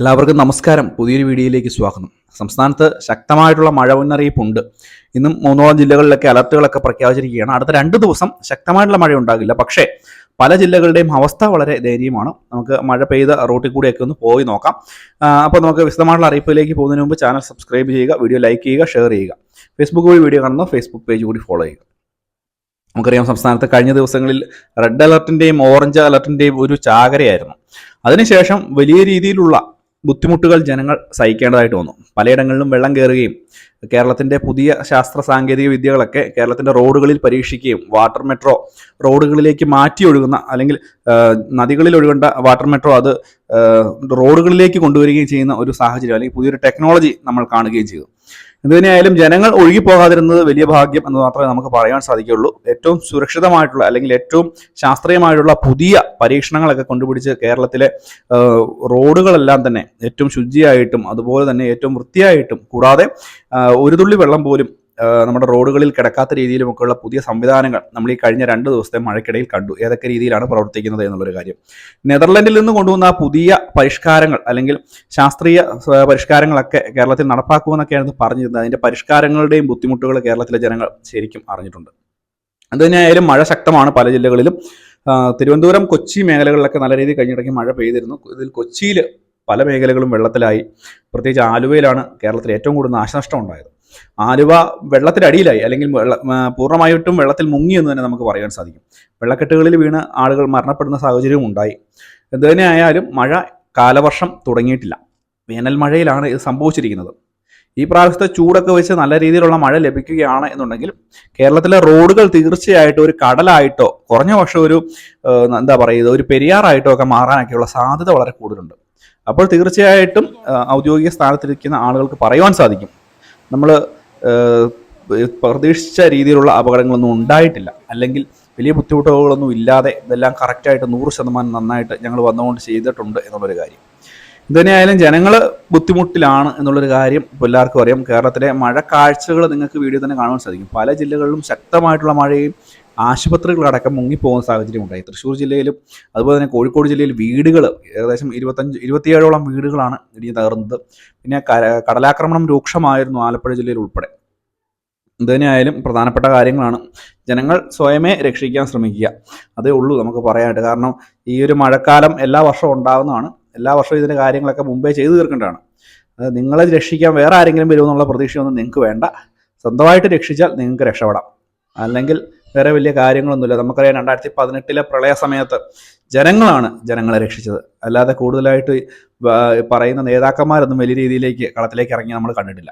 എല്ലാവർക്കും നമസ്കാരം. പുതിയൊരു വീഡിയോയിലേക്ക് സ്വാഗതം. സംസ്ഥാനത്ത് ശക്തമായിട്ടുള്ള മഴ മുന്നറിയിപ്പുണ്ട്. ഇന്നും മൂന്നോളം ജില്ലകളിലൊക്കെ അലർട്ടുകളൊക്കെ പ്രഖ്യാപിച്ചിരിക്കുകയാണ്. അടുത്ത രണ്ട് ദിവസം ശക്തമായിട്ടുള്ള മഴ ഉണ്ടാകില്ല. പക്ഷേ പല ജില്ലകളുടെയും അവസ്ഥ വളരെ ദയനീയമാണ്. നമുക്ക് മഴ പെയ്ത റൂട്ടിൽ കൂടിയൊക്കെ ഒന്ന് പോയി നോക്കാം. അപ്പോൾ നമുക്ക് വിശദമായിട്ടുള്ള അറിയിപ്പിലേക്ക് പോകുന്നതിന് മുമ്പ് ചാനൽ സബ്സ്ക്രൈബ് ചെയ്യുക വീഡിയോ ലൈക്ക് ചെയ്യുക ഷെയർ ചെയ്യുക. ഫേസ്ബുക്ക് വഴി വീഡിയോ കാണുന്ന ഫേസ്ബുക്ക് പേജ് കൂടി ഫോളോ ചെയ്യുക. നമുക്കറിയാം സംസ്ഥാനത്ത് കഴിഞ്ഞ ദിവസങ്ങളിൽ റെഡ് അലർട്ടിന്റെയും ഓറഞ്ച് അലർട്ടിന്റെയും ഒരു ചാകരയായിരുന്നു. അതിനുശേഷം വലിയ രീതിയിലുള്ള ബുദ്ധിമുട്ടുകൾ ജനങ്ങൾ സഹിക്കേണ്ടതായിട്ട് വന്നു. പലയിടങ്ങളിലും വെള്ളം കയറുകയും കേരളത്തിന്റെ പുതിയ ശാസ്ത്ര സാങ്കേതിക വിദ്യകളൊക്കെ കേരളത്തിന്റെ റോഡുകളിൽ പരീക്ഷിക്കുകയും വാട്ടർ മെട്രോ റോഡുകളിലേക്ക് മാറ്റി ഒഴുകുന്ന അല്ലെങ്കിൽ നദികളിൽ ഒഴുകേണ്ട വാട്ടർ മെട്രോ അത് റോഡുകളിലേക്ക് കൊണ്ടുവരികയും ചെയ്യുന്ന ഒരു സാഹചര്യം അല്ലെങ്കിൽ പുതിയൊരു ടെക്നോളജി നമ്മൾ കാണുകയും ചെയ്തു. എന്തുതന്നെയായാലും ജനങ്ങൾ ഒഴുകിപ്പോകാതിരുന്നത് വലിയ ഭാഗ്യം എന്ന് മാത്രമേ നമുക്ക് പറയാൻ സാധിക്കുകയുള്ളൂ. ഏറ്റവും സുരക്ഷിതമായിട്ടുള്ള അല്ലെങ്കിൽ ഏറ്റവും ശാസ്ത്രീയമായിട്ടുള്ള പുതിയ പരീക്ഷണങ്ങളൊക്കെ കൊണ്ടുപിടിച്ച് കേരളത്തിലെ റോഡുകളെല്ലാം തന്നെ ഏറ്റവും ശുചിയായിട്ടും അതുപോലെ തന്നെ ഏറ്റവും വൃത്തിയായിട്ടും കൂടാതെ ഒരു തുള്ളി വെള്ളം പോലും നമ്മുടെ റോഡുകളിൽ കിടക്കാത്ത രീതിയിലുമൊക്കെയുള്ള പുതിയ സംവിധാനങ്ങൾ നമ്മൾ ഈ കഴിഞ്ഞ രണ്ട് ദിവസത്തെ മഴയ്ക്കിടയിൽ കണ്ടു. ഏതൊക്കെ രീതിയിലാണ് പ്രവർത്തിക്കുന്നത് എന്നുള്ളൊരു കാര്യം. നെതർലൻഡിൽ നിന്ന് കൊണ്ടുവന്ന പുതിയ പരിഷ്കാരങ്ങൾ അല്ലെങ്കിൽ ശാസ്ത്രീയ പരിഷ്കാരങ്ങളൊക്കെ കേരളത്തിൽ നടപ്പാക്കുമെന്നൊക്കെയാണ് പറഞ്ഞിരുന്നത്. അതിന്റെ പരിഷ്കാരങ്ങളുടെയും ബുദ്ധിമുട്ടുകൾ കേരളത്തിലെ ജനങ്ങൾ ശരിക്കും അറിഞ്ഞിട്ടുണ്ട്. അതുതന്നെയായാലും മഴ ശക്തമാണ് പല ജില്ലകളിലും. തിരുവനന്തപുരം കൊച്ചി മേഖലകളിലൊക്കെ നല്ല രീതിയിൽ കഴിഞ്ഞിടയ്ക്ക് മഴ പെയ്തിരുന്നു. ഇതിൽ കൊച്ചിയിൽ പല മേഖലകളും വെള്ളത്തിലായി. പ്രത്യേകിച്ച് ആലുവയിലാണ് കേരളത്തിൽ ഏറ്റവും കൂടുതൽ നാശനഷ്ടം ഉണ്ടായത്. ആലുവ വെള്ളത്തിനടിയിലായി അല്ലെങ്കിൽ പൂർണമായിട്ടും വെള്ളത്തിൽ മുങ്ങി എന്ന് തന്നെ നമുക്ക് പറയാൻ സാധിക്കും. വെള്ളക്കെട്ടുകളിൽ വീണ് ആളുകൾ മരണപ്പെടുന്ന സാഹചര്യവും ഉണ്ടായി. എന്തുതന്നെയായാലും മഴ കാലവർഷം തുടങ്ങിയിട്ടില്ല. വേനൽ മഴയിലാണ് ഇത് സംഭവിച്ചിരിക്കുന്നത്. ഈ പ്രാവശ്യത്തെ ചൂടൊക്കെ വെച്ച് നല്ല രീതിയിലുള്ള മഴ ലഭിക്കുകയാണ് എന്നുണ്ടെങ്കിൽ കേരളത്തിലെ റോഡുകൾ തീർച്ചയായിട്ടും ഒരു കടലായിട്ടോ കുറഞ്ഞ പക്ഷം ഒരു എന്താ പറയുക ഒരു പെരിയാറായിട്ടോ ഒക്കെ മാറാനൊക്കെയുള്ള സാധ്യത വളരെ കൂടുതലുണ്ട്. അപ്പോൾ തീർച്ചയായിട്ടും ഔദ്യോഗിക സ്ഥാനത്തിരിക്കുന്ന ആളുകൾക്ക് പറയുവാൻ സാധിക്കും. നമ്മൾ പ്രതീക്ഷിച്ച രീതിയിലുള്ള അപകടങ്ങളൊന്നും ഉണ്ടായിട്ടില്ല. അല്ലെങ്കിൽ വലിയ ബുദ്ധിമുട്ടുകളൊന്നും ഇല്ലാതെ ഇതെല്ലാം കറക്റ്റായിട്ട് നൂറ് ശതമാനം നന്നായിട്ട് ഞങ്ങൾ വന്നുകൊണ്ട് ചെയ്തിട്ടുണ്ട് എന്നുള്ളൊരു കാര്യം. ഇതുതന്നെയായാലും ജനങ്ങൾ ബുദ്ധിമുട്ടിലാണ് എന്നുള്ളൊരു കാര്യം എല്ലാവർക്കും അറിയാം. കേരളത്തിലെ മഴക്കാഴ്ചകൾ കാഴ്ചകൾ നിങ്ങൾക്ക് വീഡിയോ തന്നെ കാണാൻ സാധിക്കും. പല ജില്ലകളിലും ശക്തമായിട്ടുള്ള മഴയും ആശുപത്രികളടക്കം മുങ്ങിപ്പോകുന്ന സാഹചര്യം ഉണ്ടായി. തൃശ്ശൂർ ജില്ലയിലും അതുപോലെ തന്നെ കോഴിക്കോട് ജില്ലയിൽ വീടുകൾ ഏകദേശം ഇരുപത്തഞ്ച് ഇരുപത്തിയേഴോളം വീടുകളാണ് ഇടിഞ്ഞ് തകർന്നത്. പിന്നെ കടലാക്രമണം രൂക്ഷമായിരുന്നു ആലപ്പുഴ ജില്ലയിൽ ഉൾപ്പെടെ. ഇതുതന്നെയായാലും പ്രധാനപ്പെട്ട കാര്യങ്ങളാണ്. ജനങ്ങൾ സ്വയമേ രക്ഷിക്കാൻ ശ്രമിക്കുക. അതേ ഉള്ളൂ നമുക്ക് പറയാനായിട്ട്. കാരണം ഈ ഒരു മഴക്കാലം എല്ലാ വർഷവും ഉണ്ടാകുന്നതാണ്. എല്ലാ വർഷവും ഇതിന്റെ കാര്യങ്ങളൊക്കെ മുമ്പേ ചെയ്തു തീർക്കേണ്ടതാണ്. നിങ്ങളെ രക്ഷിക്കാൻ വേറെ ആരെങ്കിലും വരുമെന്നുള്ള പ്രതീക്ഷയൊന്നും നിങ്ങൾക്ക് വേണ്ട. സ്വന്തമായിട്ട് രക്ഷിച്ചാൽ നിങ്ങൾക്ക് രക്ഷപ്പെടാം. അല്ലെങ്കിൽ വേറെ വലിയ കാര്യങ്ങളൊന്നുമില്ല. നമുക്കറിയാം രണ്ടായിരത്തി പതിനെട്ടിലെ പ്രളയ സമയത്ത് ജനങ്ങളാണ് ജനങ്ങളെ രക്ഷിച്ചത്. അല്ലാതെ കൂടുതലായിട്ട് പറയുന്ന നേതാക്കന്മാരൊന്നും വലിയ രീതിയിലേക്ക് കളത്തിലേക്ക് ഇറങ്ങി നമ്മൾ കണ്ടിട്ടില്ല.